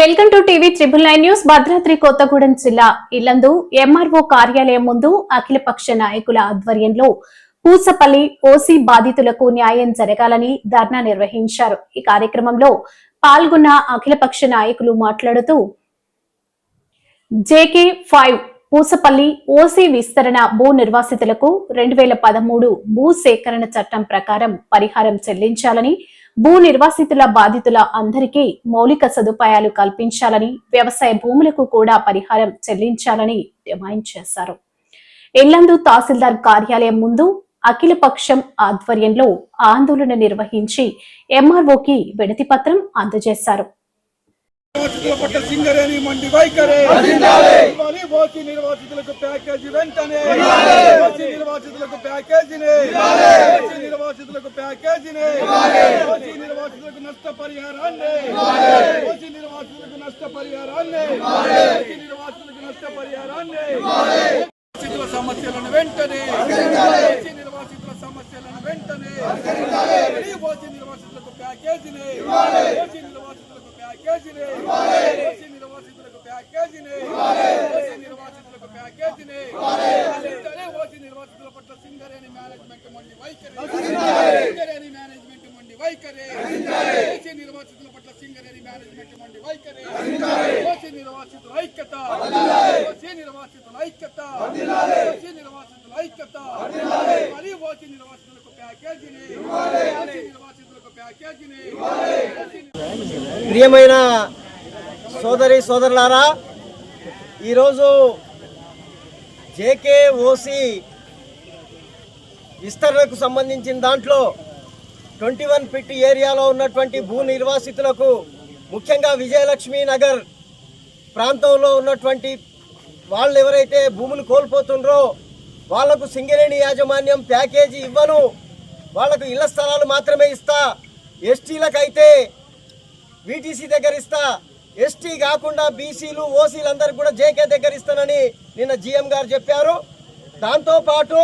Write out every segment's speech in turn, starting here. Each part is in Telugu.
Welcome to TV triple nine news Bhadradri Kothagudem జిల్లా. ఇల్లందు ఎంఆర్ఓ కార్యాలయం ముందు అఖిలపక్ష నాయకుల ఆధ్వర్యంలో పూసపల్లి ఓసీ బాధితులకు న్యాయం జరగాలని ధర్నా నిర్వహించారు. ఈ కార్యక్రమంలో పాల్గొన్న అఖిలపక్ష నాయకులు మాట్లాడుతూ జేకే ఫైవ్ పూసపల్లి ఓసీ విస్తరణ భూ నిర్వాసితులకు రెండు వేల పదమూడు భూ సేకరణ చట్టం ప్రకారం పరిహారం చెల్లించాలని భూ నిర్వాసితుల బాధితుల అందరికీ మౌలిక సదుపాయాలు కల్పించాలని వ్యవసాయ భూములకు కూడా పరిహారం చెల్లించాలని డిమాండ్ చేశారు. ఎల్లందు తహసీల్దార్ కార్యాలయం ముందు అఖిలపక్షం ఆధ్వర్యంలో ఆందోళన నిర్వహించి ఎంఆర్ఓకి వినతి పత్రం అందజేశారు. నిర్వాసితులకు ప్యాకేజీ వెంటనే నిర్వాసితులకు ప్యాకేజీని నిర్వాసితులకు ప్యాకేజీని. ఓసీ నిర్వాసితులకు నష్టపరిహారాన్ని. ఓసీ నిర్వాసితులకు నష్టపరిహారాన్ని. ఓసీ నిర్వాసితులకు నష్టపరిహారాన్ని. నిర్వాసితుల సమస్యలను వెంటనే. ఓసీ నిర్వాసితుల సమస్యలను వెంటనే. ఓసీ నిర్వాసితులకు ప్యాకేజీని. ఓసీ నిర్వాసితులకు ప్యాకేజీని. ఓసీ నిర్వాసితులకు ప్యాకేజీని. ఓసీ నిర్వాసితులకు ప్యాకేజీని వెంటనే ఓసీ నిర్వాసితుల పట్ల సింగరేణి మేనేజ్మెంట్ మొండి వైఖరి. సింగరేణి! మేనేజ్మెంట్ మొండి వైఖరి. ఓసీ నిర్వాసితుల పట్ల సింగరేణి మేనేజ్మెంట్ మొండి వైఖరి. ఓసీ నిర్వాసితుల ఐక్యత. ఓసీ నిర్వాసితుల ఐక్యత. ఓసీ నిర్వాసితుల ఐక్యత. మరి ఓసీ నిర్వాసితులకు ప్యాకేజీని. ఓసీ నిర్వాసితులకు ప్యాకేజీని. ప్రియమైన సోదరి సోదరులారా ఈరోజు జేకే ఓసి విస్తరణకు సంబంధించిన దాంట్లో ట్వంటీ వన్ ఫిట్ ఏరియాలో ఉన్నటువంటి భూ నిర్వాసితులకు ముఖ్యంగా విజయలక్ష్మి నగర్ ప్రాంతంలో ఉన్నటువంటి వాళ్ళు ఎవరైతే భూములు కోల్పోతుండ్రో వాళ్ళకు సింగరేణి యాజమాన్యం ప్యాకేజీ ఇవ్వను. వాళ్ళకు ఇళ్ళ స్థలాలు మాత్రమే ఇస్తా. ఎస్టీలకైతే వీటీసీ దగ్గర ఇస్తా. ఎస్టీ కాకుండా బీసీలు ఓసీలు అందరికి కూడా జేకే దగ్గర ఇస్తానని నిన్న జీఎం గారు చెప్పారు. దాంతోపాటు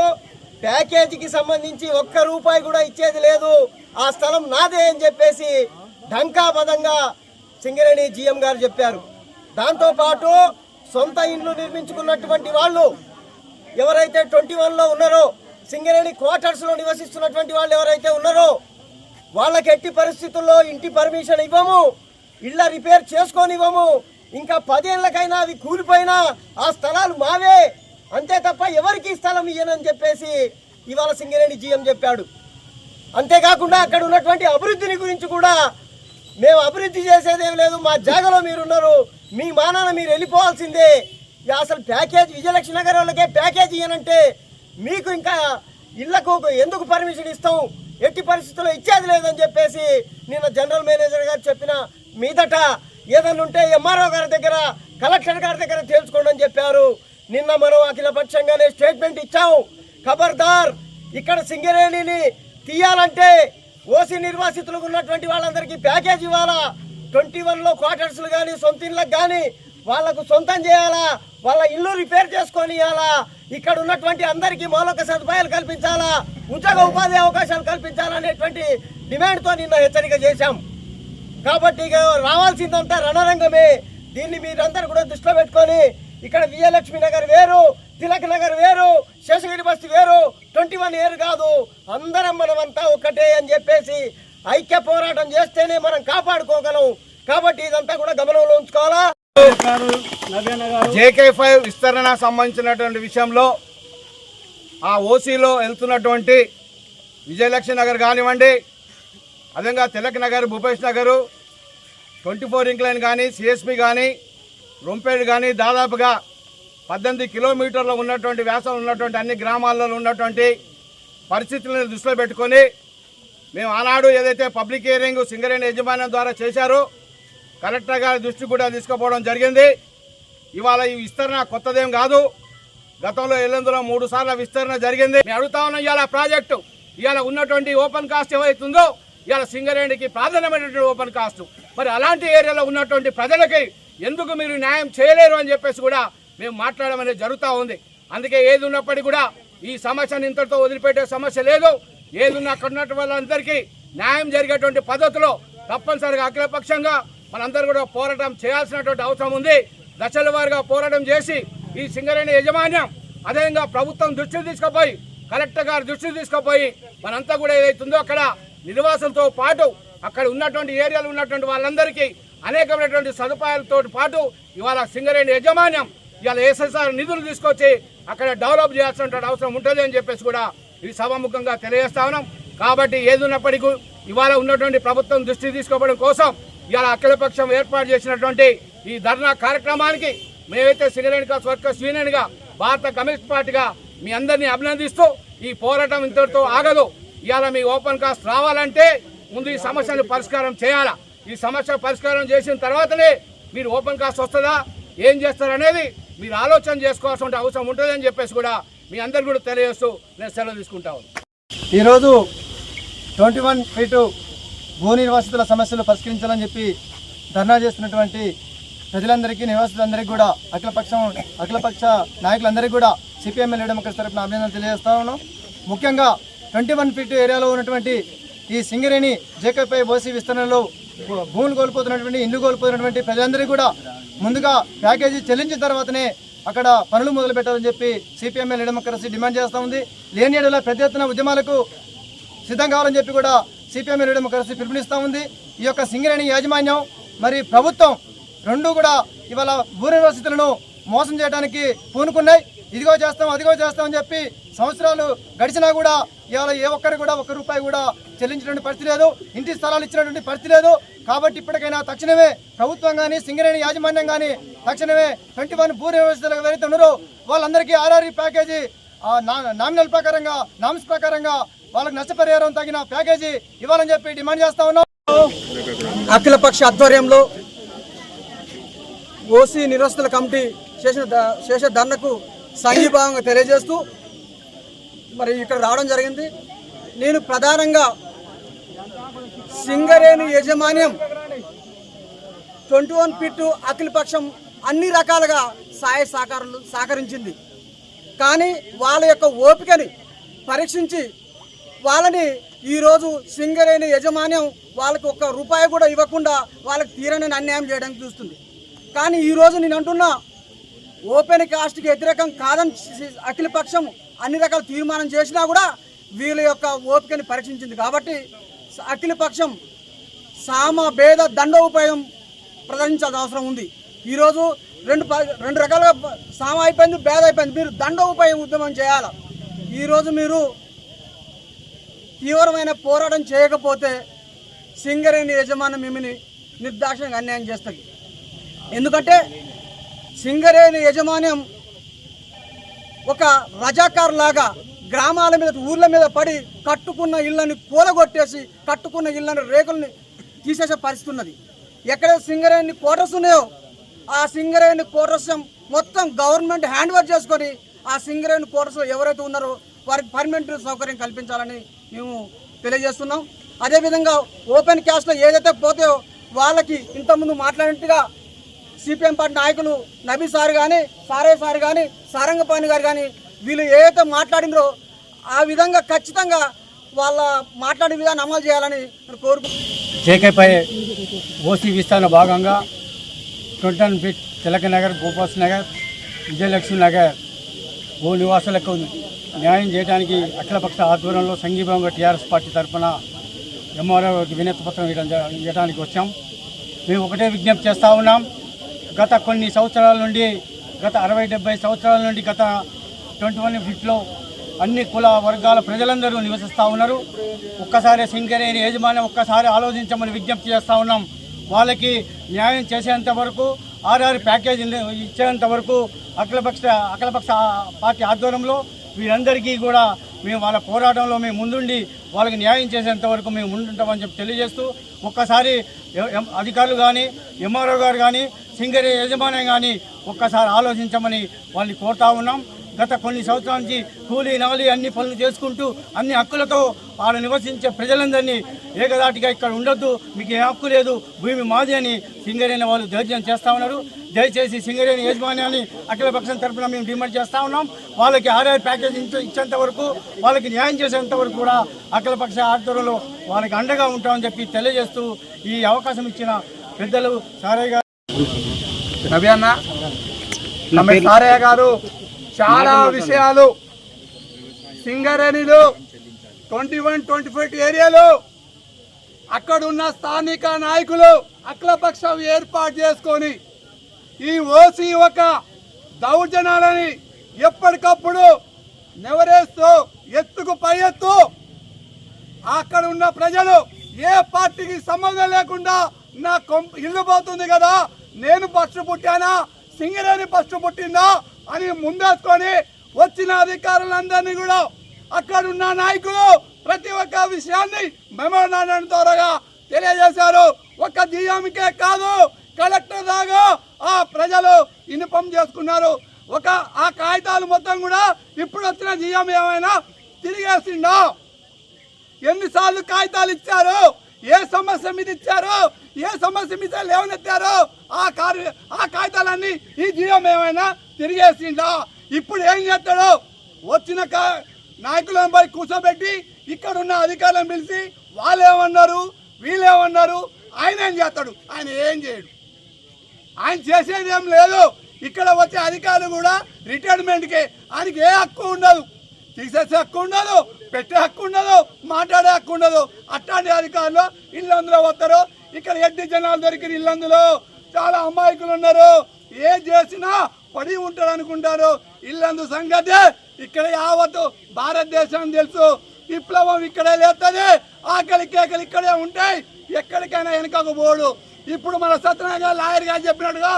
ప్యాకేజీకి సంబంధించి ఒక్క రూపాయి కూడా ఇచ్చేది లేదు. ఆ స్థలం నాదే అని చెప్పేసి ఢంకాబదంగా సింగరేణి జీఎం గారు చెప్పారు. దాంతోపాటు సొంత ఇండ్లు నిర్మించుకున్నటువంటి వాళ్ళు ఎవరైతే ట్వంటీ వన్లో ఉన్నారో సింగరేణి క్వార్టర్స్లో నివసిస్తున్నటువంటి వాళ్ళు ఎవరైతే ఉన్నారో వాళ్ళకి ఎట్టి పరిస్థితుల్లో ఇంటి పర్మిషన్ ఇవ్వము ఇళ్ళ రిపేర్ చేసుకోనివ్వము ఇంకా పదేళ్ళకైనా అవి కూలిపోయినా ఆ స్థలాలు మావే. అంతే తప్ప ఎవరికి స్థలం ఇయ్యనని చెప్పేసి ఇవాళ సింగరేణి జీఎం చెప్పాడు. అంతేకాకుండా అక్కడ ఉన్నటువంటి అభివృద్ధిని గురించి కూడా మేము అభివృద్ధి చేసేదేం లేదు మా జాగలో మీరున్నారు మీ మానాన మీరు వెళ్ళిపోవాల్సిందే. అసలు ప్యాకేజ్ విజయలక్ష్మి నగర్ వాళ్ళకే ప్యాకేజ్ ఇయ్యనంటే మీకు ఇంకా ఇళ్ళకు ఎందుకు పర్మిషన్ ఇస్తాం? ఎట్టి పరిస్థితుల్లో ఇచ్చేది లేదని చెప్పేసి నిన్న జనరల్ మేనేజర్ గారు చెప్పిన మీదట ఏదన్నా ఉంటే ఎంఆర్ఓ గారి దగ్గర కలెక్టర్ గారి దగ్గర తెలుసుకోండి అని చెప్పారు. నిన్న మనం అఖిలపక్షంగానే స్టేట్మెంట్ ఇచ్చాం. ఖబర్దార్ ఇక్కడ సింగరేణిని తీయాలంటే ఓసీ నిర్వాసితులకు ఉన్నటువంటి వాళ్ళందరికీ ప్యాకేజ్ ఇవ్వాలా? ట్వంటీ వన్లో క్వార్టర్స్లు కానీ సొంత ఇళ్ళకు కానీ వాళ్ళకు సొంతం చేయాలా? వాళ్ళ ఇల్లు రిపేర్ చేసుకొని ఇవ్వాలా? ఇక్కడ ఉన్నటువంటి అందరికీ మౌలిక సదుపాయాలు కల్పించాలా? ఉద్యోగ ఉపాధి అవకాశాలు కల్పించాలనేటువంటి డిమాండ్తో నిన్న హెచ్చరిక చేశాం. కాబట్టి ఇక రావాల్సిందంతా రణరంగమే. దీన్ని మీరందరూ కూడా దృష్టిలో పెట్టుకొని ఇక్కడ విజయలక్ష్మి నగర్ వేరు తిలక్ నగర్ వేరు శేషగిరి బస్తి వేరు ట్వంటీ వన్ ఇయర్ కాదు. అందరం మనమంతా ఒక్కటే అని చెప్పేసి ఐక్య పోరాటం చేస్తేనే మనం కాపాడుకోగలం. కాబట్టి ఇదంతా కూడా గమనంలో ఉంచుకోవాలా? జేకే ఫైవ్ విస్తరణ సంబంధించినటువంటి విషయంలో ఆ ఓసీలో వెళ్తున్నటువంటి విజయలక్ష్మి నగర్ కానివ్వండి అదేవిధంగా Tilak Nagar Bhupesh Nagar twenty four incline కానీ సిఎస్పి కానీ రొంపేడు కానీ దాదాపుగా పద్దెనిమిది కిలోమీటర్లు ఉన్నటువంటి వ్యాసం ఉన్నటువంటి అన్ని గ్రామాల్లో ఉన్నటువంటి పరిస్థితులను దృష్టిలో పెట్టుకొని మేము ఆనాడు ఏదైతే పబ్లిక్ హియరింగ్ సింగరేణి యజమాన్యం ద్వారా చేశారో కలెక్టర్ గారి దృష్టి కూడా తీసుకుపోవడం జరిగింది. ఇవాళ ఈ విస్తరణ కొత్తదేం కాదు. గతంలో ఎల్లందులో మూడు సార్లు విస్తరణ జరిగింది. మేము అడుగుతా ఉన్నాం ఇవాళ ప్రాజెక్టు ఇవాళ ఉన్నటువంటి ఓపెన్ కాస్ట్ ఏవైతుందో ఇవాళ సింగరేణికి ప్రాధాన్యమైనటువంటి ఓపెన్ కాస్ట్. మరి అలాంటి ఏరియాలో ఉన్నటువంటి ప్రజలకి ఎందుకు మీరు న్యాయం చేయలేరు అని చెప్పేసి కూడా మేము మాట్లాడడం అనేది జరుగుతూ ఉంది. అందుకే ఏది ఉన్నప్పటికీ కూడా ఈ సమస్యను ఇంతటితో వదిలిపెట్టే సమస్య లేదు. ఏది ఉన్న అక్కడ ఉన్నటువంటి వాళ్ళందరికీ న్యాయం జరిగేటువంటి పద్ధతిలో తప్పనిసరిగా అఖిలపక్షంగా మనందరూ కూడా పోరాటం చేయాల్సినటువంటి అవసరం ఉంది. దశల వారీగా పోరాటం చేసి ఈ సింగరేణి యాజమాన్యం అదేవిధంగా ప్రభుత్వం దృష్టికి తీసుకుపోయి కలెక్టర్ గారు దృష్టికి తీసుకుపోయి మనంతా కూడా ఏదైతుందో అక్కడ నిర్వాసంతో పాటు అక్కడ ఉన్నటువంటి ఏరియాలో ఉన్నటువంటి వాళ్ళందరికీ అనేకమైనటువంటి సదుపాయాలతో పాటు ఇవాళ సింగరేణి యాజమాన్యం ఇవాళ ఎస్ఎస్ఆర్ నిధులు తీసుకొచ్చి అక్కడ డెవలప్ చేయాల్సిన అవసరం ఉంటుంది అని చెప్పేసి కూడా ఈ సభాముఖంగా తెలియజేస్తా ఉన్నాం. కాబట్టి ఏదున్నప్పటికీ ఇవాళ ఉన్నటువంటి ప్రభుత్వం దృష్టి తీసుకోవడం కోసం ఇవాళ అఖిలపక్షం ఏర్పాటు చేసినటువంటి ఈ ధర్నా కార్యక్రమానికి మేమైతే సింగరేణి కాస్ వర్కర్స్ యూనియన్గా భారత కమ్యూనిస్ట్ పార్టీగా మీ అందరినీ అభినందిస్తూ ఈ పోరాటం ఇంతటితో ఆగదు. ఇవాళ మీ ఓపెన్ కాస్ట్ రావాలంటే ముందు ఈ సమస్యను పరిష్కారం చేయాలా? ఈ సమస్య పరిష్కారం చేసిన తర్వాతనే మీరు ఓపెన్ కాస్ట్ వస్తుందా? ఏం చేస్తారనేది మీరు ఆలోచన చేసుకోవాల్సిన అవసరం ఉంటుందని చెప్పేసి కూడా మీ అందరు కూడా తెలియజేస్తూ నేను సెలవు తీసుకుంటా ఈరోజు ట్వంటీ వన్ ఫీటు భూ నిర్వాసితుల సమస్యలు పరిష్కరించాలని చెప్పి ధర్నా చేస్తున్నటువంటి ప్రజలందరికీ నివాసితులందరికీ కూడా అఖిలపక్షం అఖిలపక్ష నాయకులందరికీ కూడా సిపిఎంఎల్ డెమోక్రసీ తరఫున అభినందనలు తెలియజేస్తా ఉన్నాం. ముఖ్యంగా ట్వంటీ వన్ ఫీట్ ఏరియాలో ఉన్నటువంటి ఈ సింగరేణి జేకేపై ఓసీ విస్తరణలో భూములు కోల్పోతున్నటువంటి ఇల్లు కోల్పోతున్నటువంటి ప్రజలందరికీ కూడా ముందుగా ప్యాకేజీ చెల్లించిన తర్వాతనే అక్కడ పనులు మొదలు పెట్టాలని చెప్పి సిపిఎంఎల్ డెమోక్రసీ డిమాండ్ చేస్తూ ఉంది. లేని ఏడల పెద్ద ఎత్తున ఉద్యమాలకు సిద్ధం కావాలని చెప్పి కూడా సిపిఎంఎల్ డెమోక్రసీ పిలుపునిస్తూ ఉంది. ఈ యొక్క సింగరేణి యాజమాన్యం మరి ప్రభుత్వం రెండు కూడా ఇవాళ భూ నిర్వాసితులను మోసం చేయడానికి పూనుకున్నాయి. ఇదిగో చేస్తాం అదిగో చేస్తాం అని చెప్పి సంవత్సరాలు గడిచినా కూడా ఇవాళ ఏ ఒక్కరు కూడా ఒక్క రూపాయి కూడా చెల్లించినటువంటి పరిస్థితి లేదు. ఇంటి స్థలాలు ఇచ్చినటువంటి పరిస్థితి లేదు. కాబట్టి ఇప్పటికైనా తక్షణమే ప్రభుత్వం కానీ సింగరేణి యాజమాన్యం కానీ తక్షణమే ట్వంటీ వన్ భూ నిర్వాసితులు ఎవరైతే ఉన్నారో వాళ్ళందరికీ ఆర్ఆర్ఈ ప్యాకేజీ నా- నామినల్ ప్రకారంగా నామ్స్ ప్రకారంగా వాళ్ళకి నష్టపరిహారం తగిన ప్యాకేజీ ఇవ్వాలని చెప్పి డిమాండ్ చేస్తా ఉన్నాం. అఖిలపక్ష ఆధ్వర్యంలో ఓసీ నిరస్తుల కమిటీ చేసిన ద- చేసే ధర్నకు సంఘీభావంగా తెలియజేస్తూ మరి ఇక్కడ రావడం జరిగింది. నేను ప్రధానంగా సింగరేణి యాజమాన్యం ట్వంటీ వన్ పిట్టు అఖిలపక్షం అన్ని రకాలుగా సహాయ సహకారాలు సహకరించింది. కానీ వాళ్ళ యొక్క ఓపికని పరీక్షించి వాళ్ళని ఈరోజు సింగరేణి యజమాన్యం వాళ్ళకి ఒక్క రూపాయి కూడా ఇవ్వకుండా వాళ్ళకి తీరని అన్యాయం చేయడానికి చూస్తుంది. కానీ ఈరోజు నేను అంటున్నా ఓపెన్ కాస్ట్కి వ్యతిరేకం కాదని అఖిలపక్షం అన్ని రకాల తీర్మానం చేసినా కూడా వీళ్ళ యొక్క ఓపికని పరీక్షించింది కాబట్టి అఖిలపక్షం సామ భేద దండోపాయం ప్రదర్శించాల్సిన అవసరం ఉంది. ఈరోజు రెండు ప- రెండు రకాలుగా సామ అయిపోయింది భేద అయిపోయింది. మీరు దండోపాయం ఉద్యమం చేయాలి? ఈరోజు మీరు తీవ్రమైన పోరాటం చేయకపోతే సింగరేణి యజమాని మిమ్మల్ని నిర్దాక్షంగా అన్యాయం చేస్తుంది. ఎందుకంటే సింగరేణి యజమాన్యం ఒక రజాకార్ లాగా గ్రామాల మీద ఊర్ల మీద పడి కట్టుకున్న ఇళ్ళని కూలగొట్టేసి కట్టుకున్న ఇళ్ళని రేకుల్ని తీసేసే పరిస్థితి ఉన్నది. ఎక్కడ సింగరేణి క్వార్టర్స్ ఉన్నాయో ఆ సింగరేణి క్వార్టర్స్ మొత్తం గవర్నమెంట్ హ్యాండ్ ఓవర్ చేసుకొని ఆ సింగరేణి క్వార్టర్స్లో ఎవరైతే ఉన్నారో వారికి పర్మనెంట్ సౌకర్యం కల్పించాలని మేము తెలియజేస్తున్నాం. అదేవిధంగా ఓపెన్ క్యాస్ట్లో ఏదైతే పోతాయో వాళ్ళకి ఇంతకుముందు మాట్లాడినట్టుగా సిపిఎం పార్టీ నాయకులు నబీ సార్ కానీ సారే సార్ కానీ సారంగపాణి గారు కానీ వీళ్ళు ఏదైతే మాట్లాడినరో ఆ విధంగా ఖచ్చితంగా వాళ్ళ మాట్లాడే విధానం అమలు చేయాలని కోరుకు జేకేపై ఓసీ విస్తరణ భాగంగా ట్వంటన్ ఫిట్ తిలక నగర్ గోపాస్ నగర్ విజయలక్ష్మి నగర్ భూ నివాసులకు న్యాయం చేయడానికి అఖిలపక్ష ఆధ్వర్యంలో సంఘీభావంగా టీఆర్ఎస్ పార్టీ తరఫున ఎంఆర్ఓకి వినతి పత్రం ఇవ్వడం ఇవ్వడానికి వచ్చాం. మేము ఒకటే విజ్ఞప్తి చేస్తూ ఉన్నాం. గత కొన్ని సంవత్సరాల నుండి గత అరవై డెబ్బై సంవత్సరాల నుండి గత ట్వంటీ వన్ ఫిట్లో అన్ని కుల వర్గాల ప్రజలందరూ నివసిస్తూ ఉన్నారు. ఒక్కసారి సింగరేణి యాజమాన్యం ఒక్కసారి ఆలోచించమని విజ్ఞప్తి చేస్తూ ఉన్నాం. వాళ్ళకి న్యాయం చేసేంత వరకు ఆర్ఆర్ ప్యాకేజ్ ఇచ్చేంత వరకు అఖిలపక్ష అఖిలపక్ష పార్టీ ఆధ్వర్యంలో వీరందరికీ కూడా మేము వాళ్ళ పోరాటంలో మేము ముందుండి వాళ్ళకి న్యాయం చేసేంత వరకు మేము ముందుంటామని చెప్పి తెలియజేస్తూ ఒక్కసారి అధికారులు కానీ ఎంఆర్ఓ గారు కానీ సింగరే యజమాని కానీ ఒక్కసారి ఆలోచించమని వాళ్ళని కోరుతా ఉన్నాం. గత కొన్ని సంవత్సరాల నుంచి కూలీ నవలి అన్ని పనులు చేసుకుంటూ అన్ని హక్కులతో వాళ్ళు నివసించే ప్రజలందరినీ ఏకదాటిగా ఇక్కడ ఉండొద్దు. మీకు ఏ హక్కు లేదు. భూమి మాది అని సింగరేణి వాళ్ళు ధైర్యం చేస్తా ఉన్నారు. దయచేసి సింగరేణి యాజమాన్యాన్ని అఖిల పక్షం తరఫున మేము డిమాండ్ చేస్తూ ఉన్నాం. వాళ్ళకి ఆర్ఐ ప్యాకేజ్ ఇచ్చేంత వరకు వాళ్ళకి న్యాయం చేసేంత వరకు కూడా అఖిల పక్ష ఆధ్వర్యంలో వాళ్ళకి అండగా ఉంటామని చెప్పి తెలియజేస్తూ ఈ అవకాశం ఇచ్చిన పెద్దలు సారయ్య రవి అన్న సారయ్య గారు చాలా విషయాలు. సింగరేణిలో ట్వంటీ వన్ ట్వంటీ ఫైవ్ ఏరియాలో. అక్కడున్న స్థానిక నాయకులు అఖిలపక్షం ఏర్పాటు చేసుకొని ఈ ఓసీ ఒక దౌర్జన్యాలని ఎప్పటికప్పుడు నెవరేస్తూ ఎత్తుకు పై ఎత్తు. అక్కడ ఉన్న ప్రజలు ఏ పార్టీకి సంబంధం లేకుండా నా కొంప ఇల్లు పోతుంది కదా నేను ఫస్ట్ పుట్టానా? సింగరేణి ఫస్ట్ పుట్టిందా? అని ముందేసుకొని వచ్చిన అధికారులందరినీ కూడా అక్కడ ఉన్న నాయకులు ప్రతి ఒక్క విషయాన్ని మెమోరాండం ద్వారా తెలియజేశారు. ఒక జిఎంకే కాదు కలెక్టర్ దాకా ఆ ప్రజలు ఇన్ఫామ్ చేసుకున్నారు. ఒక ఆ కాగితాలు మొత్తం కూడా ఇప్పుడు వచ్చిన జిఎం ఏమైనా తిరిగేసిండా ఎన్నిసార్లు కాగితాలు ఇచ్చారు? ఏ సమస్య మీద ఇచ్చారో ఏ సమస్య మీద లేవనెత్తారో ఆ కార్య ఆ కాగితాలన్నీ ఈ జీవం ఏమైనా తిరిగేసిందా ఇప్పుడు ఏం చేస్తాడు వచ్చిన కా నాయకులను పోయి కూర్చోబెట్టి ఇక్కడ ఉన్న అధికారులను పిలిచి వాళ్ళు ఏమన్నారు వీళ్ళు ఏమన్నారు ఆయన ఏం చేస్తాడు? ఆయన ఏం చేయడు. ఆయన చేసేది ఏం లేదు. ఇక్కడ వచ్చే అధికారులు కూడా రిటైర్మెంట్కి ఆయనకి ఏ హక్కు ఉండదు. తీసేసే హక్కు ఉండదు పెట్టే హక్కు ఉండదు మాట్లాడే హక్కు ఉండదు. అట్లాంటి అధికారులు ఇల్లందులో వస్తారు ఇక్కడ ఎడ్డి జనాలు దొరికిన ఇల్లందులో. చాలా అమాయకులు ఉన్నారు. ఏ చేసినా పడి ఉంటారు అనుకుంటారు. ఇల్లందు సంగతి ఇక్కడ యావత్తు భారతదేశం తెలుసు. విప్లవం ఇక్కడే లేస్తుంది ఆకలి కేకలు ఇక్కడే ఉంటాయి. ఎక్కడికైనా వెనకకు పోడు. ఇప్పుడు మన సత్యనారాయణ లాయర్ గారు చెప్పినట్టుగా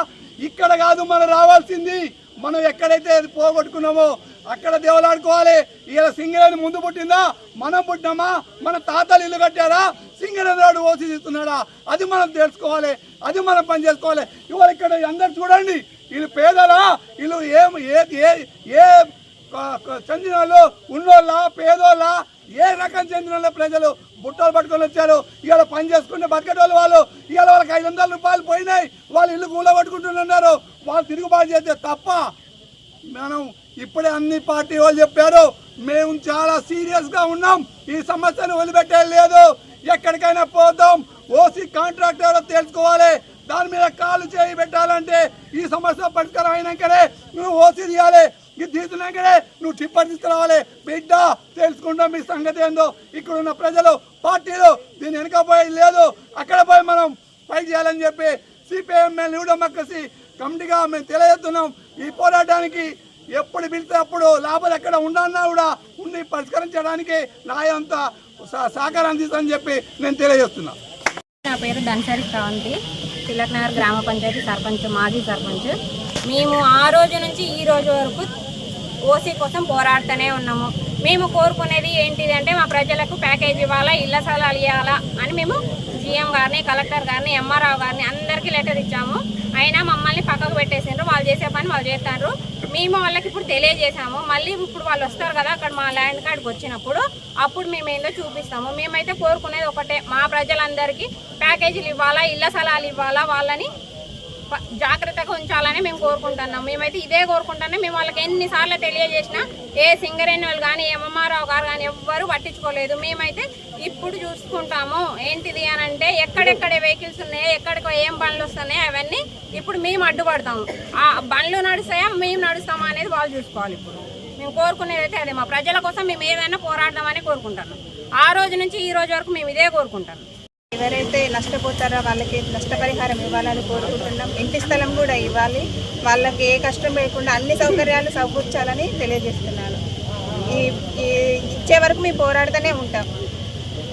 ఇక్కడ కాదు మనం రావాల్సింది. మనం ఎక్కడైతే అది పోగొట్టుకున్నామో అక్కడ దేవులాడుకోవాలి ఇలా సింగరేణి ముందు పుట్టిందా? మనం పుట్టినామా? మన తాతలు ఇల్లు కట్టారా? సింగరేణి రాడు ఓసి ఇస్తున్నాడా అది మనం తెలుసుకోవాలి. అది మనం పని చేసుకోవాలి. ఇవాళ ఇక్కడ అందరు చూడండి. వీళ్ళు పేదలా వీళ్ళు ఏం ఏ ఏ ఏ చెందిన వాళ్ళు ఉన్నోళ్ళ పేదోళ్ళ ఏ రకం చెందిన వాళ్ళ ప్రజలు బుట్టలు పట్టుకొని వచ్చారు? ఇవాళ పని చేసుకుంటే బతికేటోళ్ళు వాళ్ళు. ఇవాళ వాళ్ళకి ఐదు వందల రూపాయలు పోయినాయి. వాళ్ళు ఇల్లు కూల పట్టుకుంటున్నారు వాళ్ళు తిరుగుబాటు చేస్తే తప్ప మనం ఇప్పుడే అన్ని పార్టీ వాళ్ళు చెప్పారు మేము చాలా సీరియస్గా ఉన్నాం ఈ సమస్యను వదిలిపెట్టేది లేదు ఎక్కడికైనా పోదాం ఓసీ కాంట్రాక్టర్ తెలుసుకోవాలి దాని మీద కాలు చేయి పెట్టాలంటే ఈ సమస్య పరిష్కారం అయినాకనే నువ్వు ఓసీ తీయాలి ఇది తీసుకున్నాకనే నువ్వు టిప్పర్ తీసుకురావాలి. బిడ్డ తెలుసుకుంటాం మీ సంగతి ఏందో. ఇక్కడ ఉన్న ప్రజలు పార్టీలు దీని వెనకపోయేది లేదు. అక్కడ పోయి మనం ఫైట్ చేయాలని చెప్పి సిపిఎం న్యూ డెమోక్రసీ కమిటీగా మేము తెలియజేస్తున్నాం. ఈ పోరాటానికి ఎప్పుడు పిలితే అప్పుడు లాభాలు ఎక్కడ ఉండన్నా కూడా ఉండి పరిష్కరించడానికి నా అంత సహ- సహకారం అందిస్తుందని చెప్పి నేను తెలియజేస్తున్నా. నా పేరు ధన్సరి శ్రావంతి తిలక్ నగర్ గ్రామ పంచాయతీ సర్పంచ్ మాజీ సర్పంచ్. మేము ఆ రోజు నుంచి ఈ రోజు వరకు ఓసీ కోసం పోరాడుతూనే ఉన్నాము. మేము కోరుకునేది ఏంటిదంటే మా ప్రజలకు ప్యాకేజ్ ఇవ్వాలా ఇళ్ళ స్థలాలు ఇవ్వాలా అని మేము సీఎం గారిని కలెక్టర్ గారిని ఎంఆర్ఆవ్ గారిని అందరికీ లెటర్ ఇచ్చాము. అయినా మమ్మల్ని పక్కకు పెట్టేసిండ్రు. వాళ్ళు చేసే పని వాళ్ళు చేస్తారు మేము వాళ్ళకి ఇప్పుడు తెలియజేసాము. మళ్ళీ ఇప్పుడు వాళ్ళు వస్తారు కదా అక్కడ మా ల్యాండ్ కార్డ్కి వచ్చినప్పుడు అప్పుడు మేము ఏందో చూపిస్తాము. మేమైతే కోరుకునేది ఒకటే మా ప్రజలందరికీ ప్యాకేజీలు ఇవ్వాలా ఇళ్ళ స్థలాలు ఇవ్వాలా వాళ్ళని జాగ్రత్తగా ఉంచాలని మేము కోరుకుంటున్నాం. మేమైతే ఇదే కోరుకుంటున్నాం. మేము వాళ్ళకి ఎన్నిసార్లు తెలియజేసినా ఏ సింగరేణి వాళ్ళు కానీ ఎంఎంఆర్ఆవు గారు కానీ ఎవ్వరు పట్టించుకోలేదు. మేమైతే ఇప్పుడు చూసుకుంటాము ఏంటిది అని అంటే ఎక్కడెక్కడ వెహికల్స్ ఉన్నాయో ఎక్కడికో ఏం బండ్లు వస్తున్నాయో అవన్నీ ఇప్పుడు మేము అడ్డుపడతాము ఆ బండ్లు నడుస్తాయా మేము నడుస్తామా అనేది వాళ్ళు చూసుకోవాలి ఇప్పుడు మేము కోరుకునేది అయితే అదే మా ప్రజల కోసం మేము ఏదైనా పోరాడదామని కోరుకుంటాను ఆ రోజు నుంచి ఈ రోజు వరకు మేము ఇదే కోరుకుంటాం ఎవరైతే నష్టపోతారో వాళ్ళకి నష్టపరిహారం ఇవ్వాలని కోరుకుంటున్నాం ఇంటి స్థలం కూడా ఇవ్వాలి వాళ్ళకి ఏ కష్టం లేకుండా అన్ని సౌకర్యాలు సమకూర్చాలని తెలియజేస్తున్నాను ఈ ఈ ఇచ్చే వరకు మేము పోరాడుతూనే ఉంటాం